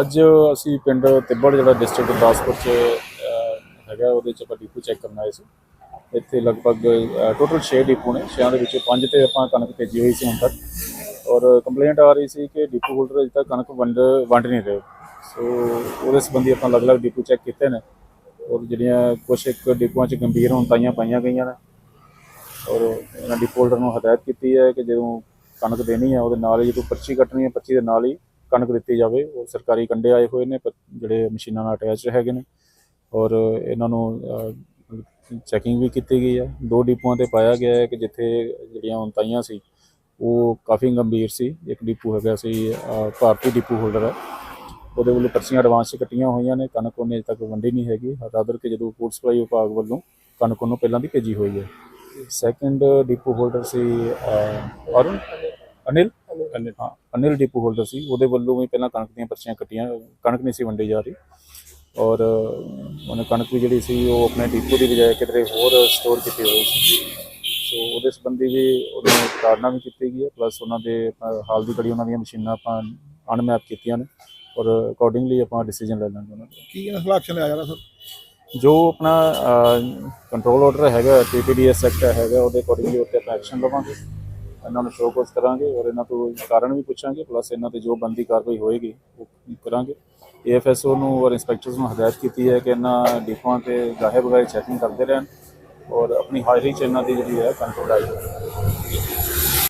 ਅੱਜ ਅਸੀਂ ਪਿੰਡ ਤਿੱਬੜ, ਜਿਹੜਾ ਡਿਸਟ੍ਰਿਕਟ ਗੁਰਦਾਸਪੁਰ ਚ ਹੈਗਾ, ਉਹਦੇ ਚ ਆਪਾਂ ਡਿਪੂ ਚੈੱਕ ਕਰਨ ਆਏ ਸੀ। ਇੱਥੇ ਲਗਭਗ ਟੋਟਲ 6 ਡਿਪੂ ਨੇ 6 ਦੇ ਵਿੱਚੋਂ 5 ਤੇ ਆਪਾਂ ਕਣਕ ਭੇਜੀ ਹੋਈ ਸੀ ਹੁਣ ਤੱਕ। ਔਰ ਕੰਪਲੇਂਟ ਆ ਰਹੀ ਸੀ ਕਿ ਡਿਪੂ ਹੋਲਡਰ ਅਜੇ ਤੱਕ ਕਣਕ ਵੰਡ ਵੰਡ ਨਹੀਂ ਰਹੇ। ਸੋ ਉਹਦੇ ਸੰਬੰਧੀ ਆਪਾਂ ਅਲੱਗ-ਅਲੱਗ ਡਿਪੂ ਚੈੱਕ ਕੀਤੇ ਨੇ। ਔਰ ਜਿਹੜੀਆਂ ਕੁਝ ਇੱਕ ਡਿਪੂਆਂ 'ਚ ਗੰਭੀਰ ਹੁੰਤਾਈਆਂ ਪਾਈਆਂ ਗਈਆਂ ਨੇ। ਔਰ ਇਹਨਾਂ ਡਿਪੂ ਹੋਲਡਰ ਨੂੰ ਹਦਾਇਤ ਕੀਤੀ ਹੈ ਕਿ ਜਦੋਂ ਕਣਕ ਦੇਣੀ ਹੈ, ਉਹਦੇ ਨਾਲ ਹੀ ਜਦੋਂ ਪਰਚੀ ਕੱਟਣੀ ਹੈ, ਪਰਚੀ ਦੇ ਨਾਲ ਹੀ ਕਣਕ ਦਿੱਤੀ ਜਾਵੇ, ਉਹ ਸਰਕਾਰੀ ਕੰਡੇ ਆਏ ਹੋਏ ਨੇ ਪ- ਜਿਹੜੇ ਮਸ਼ੀਨਾਂ ਨਾਲ ਅਟੈਚ ਹੈਗੇ ਨੇ। ਔਰ ਇਹਨਾਂ ਨੂੰ ਚੈਕਿੰਗ ਵੀ ਕੀਤੀ ਗਈ ਹੈ। ਦੋ ਡਿਪੂਆਂ ਤੇ ਪਾਇਆ ਗਿਆ ਹੈ ਕਿ ਜਿੱਥੇ ਜਿਹੜੀਆਂ ਉਨਤਾਈਆਂ ਸੀ, ਉਹ ਕਾਫੀ ਗੰਭੀਰ ਸੀ। ਇੱਕ ਡਿਪੂ ਹੈਗਾ ਸੀ ਭਾਰਤੀ ਡਿਪੂ ਹੋਲਡਰ ਹੈ। ਉਹਦੇ ਵੱਲੋਂ ਪਰਚੀਆਂ ਐਡਵਾਂਸ 'ਚ ਕੱਟੀਆਂ ਹੋਈਆਂ ਨੇ। ਕਣਕ ਉਹਨੇ ਅਜੇ ਤੱਕ ਵੰਡੀ ਨਹੀਂ ਹੈਗੀ। ਰਾਦਰ ਕਿ ਜਦੋਂ ਫੂਡ ਸਪਲਾਈ ਵਿਭਾਗ ਵੱਲੋਂ ਕਣਕ ਉਹਨੂੰ ਪਹਿਲਾਂ ਦੀ ਭੇਜੀ ਹੋਈ ਹੈ। ਸੈਕੰਡ ਡਿਪੂ ਹੋਲਡਰ ਸੀ ਅਰੁਣ, ਅਨਿਲ? ਅਨਿਲ ਹਾਂ ਅਨਿਲ ਡਿਪੂ ਹੋਲਡਰ ਸੀ। ਉਹਦੇ ਵੱਲੋਂ ਵੀ ਪਹਿਲਾਂ ਕਣਕ ਦੀਆਂ ਪਰਚੀਆਂ ਕੱਟੀਆਂ ਕਣਕ ਨਹੀਂ ਸੀ ਵੰਡੀ ਜਾ ਰਹੀ। ਔਰ ਉਹਨੇ ਕਣਕ ਵੀ ਜਿਹੜੀ ਸੀ ਉਹ ਆਪਣੇ ਡਿਪੂ ਦੀ ਬਜਾਏ ਕਿਤੇ ਹੋਰ ਸਟੋਰ ਕੀਤੀ ਹੋਈ ਸੀ। ਸੋ ਉਹਦੇ ਸੰਬੰਧੀ ਵੀ ਉਹਦੇ ਕਾਰਨਾ ਵੀ ਕੀਤੀ ਗਈ ਹੈ। ਪਲੱਸ ਉਹਨਾਂ ਦੇ ਹਾਲ ਦੀ ਘੜੀ ਉਹਨਾਂ ਦੀਆਂ ਮਸ਼ੀਨਾਂ ਆਪਾਂ ਅਨਮੈਪ ਕੀਤੀਆਂ ਨੇ। ਔਰ ਅਕੋਰਡਿੰਗਲੀ ਆਪਾਂ ਡਿਸੀਜਨ ਲੈ ਲਾਂਗੇ ਉਹਨਾਂ ਦਾ। ਕੀ ਇਹਨਾਂ ਖਿਲਾਫ ਐਕਸ਼ਨ ਲਿਆ ਜਾ ਰਿਹਾ ਸਰ ਜੋ ਆਪਣਾ ਕੰਟਰੋਲ ਆਰਡਰ ਹੈਗਾ ਟੀਪੀਡੀਐਸ ਐਕਟ ਹੈਗਾ ਉਹਦੇ ਅਕੋਰਡਿੰਗਲੀ ਉੱਤੇ ਆਪਾਂ ਐਕਸ਼ਨ ਲਵਾਂਗੇ। ਇਹਨਾਂ ਨੂੰ ਸ਼ੋਅ ਕਰਾਂਗੇ ਔਰ ਇਹਨਾਂ ਤੋਂ ਕਾਰਨ ਵੀ ਪੁੱਛਾਂਗੇ ਪਲੱਸ ਇਹਨਾਂ ਤੇ ਜੋ ਬੰਦੀ ਕਾਰਵਾਈ ਹੋਏਗੀ, ਉਹ ਕਰਾਂਗੇ। ਏਐਫਐਸਓ ਨੂੰ ਔਰ ਇੰਸਪੈਕਟਰਸ ਨੂੰ ਹਦਾਇਤ ਕੀਤੀ ਹੈ ਕਿ ਇਹਨਾਂ ਡਿਪੂਆਂ ਤੇ ਗਾਹੇ ਬਗਾਏ ਚੈਕਿੰਗ ਕਰਦੇ ਰਹਿਣ ਔਰ ਆਪਣੀ ਹਾਜ਼ਰੀ ਚ ਇਹਨਾਂ ਦੀ ਜਿਹੜੀ ਹੈ ਕੰਟਰੋਲ ਆਈ